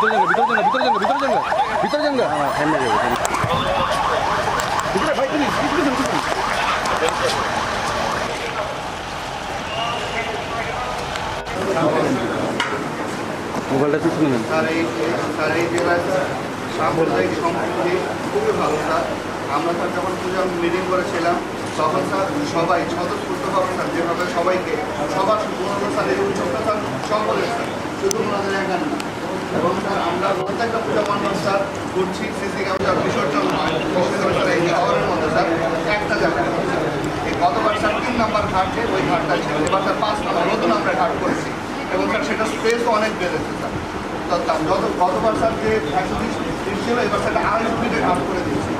ভিতরে জঙ্গল ভিতরে জঙ্গল ভিতরে জঙ্গল ভিতরে জঙ্গল ভিতরে জঙ্গল হ্যাঁ, হ্যাঁ, হ্যাঁ, ভিতরে ভাই ভিতরে জঙ্গল মোবাইলটা পিছনে নেন। স্যার এই স্যার সাম্প্রদায়িক খুবই ভালো আমরা স্যার যখন পূজা মিটিং করেছিলাম তখন স্যার সবাই স্বতঃস্ফূর্তভাবে স্যার যেভাবে সবাইকে সবার সুন্দর স্যার এই উদ্যোগটা স্যার সকলের স্যার। শুধু মনে হয় না এবং স্যার, আমরা প্রত্যেকটা পূজা মণ্ডপ স্যার করছি সিসি ক্যামেরা, বিসর্জন স্যার, এই শহরের মধ্যে স্যার, একটা জায়গায় গতবার স্যার তিন নাম্বার ঘাটে ওই ঘাটটা ছিল। এবার স্যার পাঁচ নাম্বার, নতুন আমরা ঘাট করেছি। এবং স্যার, সেটা স্পেসও অনেক বেড়েছে স্যার। যত গতবার স্যার যে একশো বিশ ছিল, এবার সেটা আড়াইশো ফিটে ঘাট করে দিয়েছি।